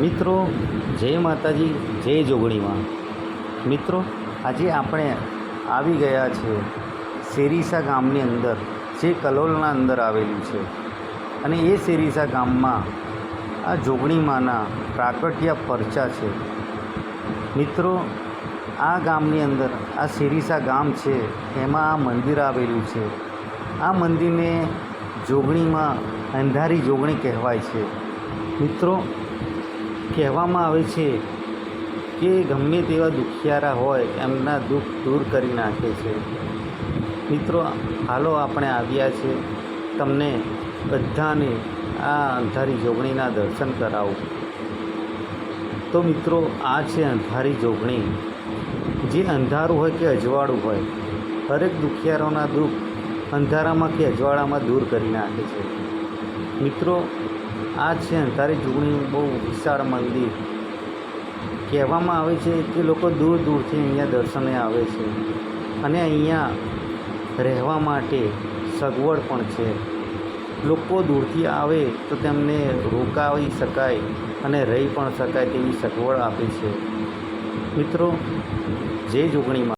મિત્રો, જય માતાજી, જય જોગણીમાં. મિત્રો, આજે આપણે આવી ગયા છે શેરીસા ગામની અંદર, જે કલોલના અંદર આવેલું છે. અને એ શેરીસા ગામમાં આ જોગણીમાંના પ્રાકટ્યા પરચા છે. મિત્રો, આ ગામની અંદર, આ શેરીસા ગામ છે, એમાં આ મંદિર આવેલું છે. આ મંદિરને જોગણીમાં અંધારી જોગણી કહેવાય છે. મિત્રો કહેવામાં આવે છે કે ગમે તેવા દુખિયારા હોય, એમના દુઃખ દૂર કરી નાખે છે. મિત્રો, હાલો આપણે આવ્યા છે. તમને બધાને આ અંધારી જોગણીના દર્શન કરાવું. તો મિત્રો, આ છે અંધારી જોગણી. જે અંધારું હોય કે અજવાળું હોય દરેક દુખિયારોના દુઃખ અંધારામાં કે અજવાળામાં દૂર કરી નાખે છે. મિત્રો આ છે અંધારી જોગણી બહુ વિશાળ મંદિર. કહેવામાં આવે છે કે લોકો દૂર દૂરથી અહીંયા દર્શને આવે છે અને અહીંયા રહેવા માટે સગવડ પણ છે. લોકો દૂરથી આવે તો તેમને રોકાવી શકાય અને રહી પણ શકાય તેવી સગવડ આપે છે. મિત્રો, જે જોગણીમાં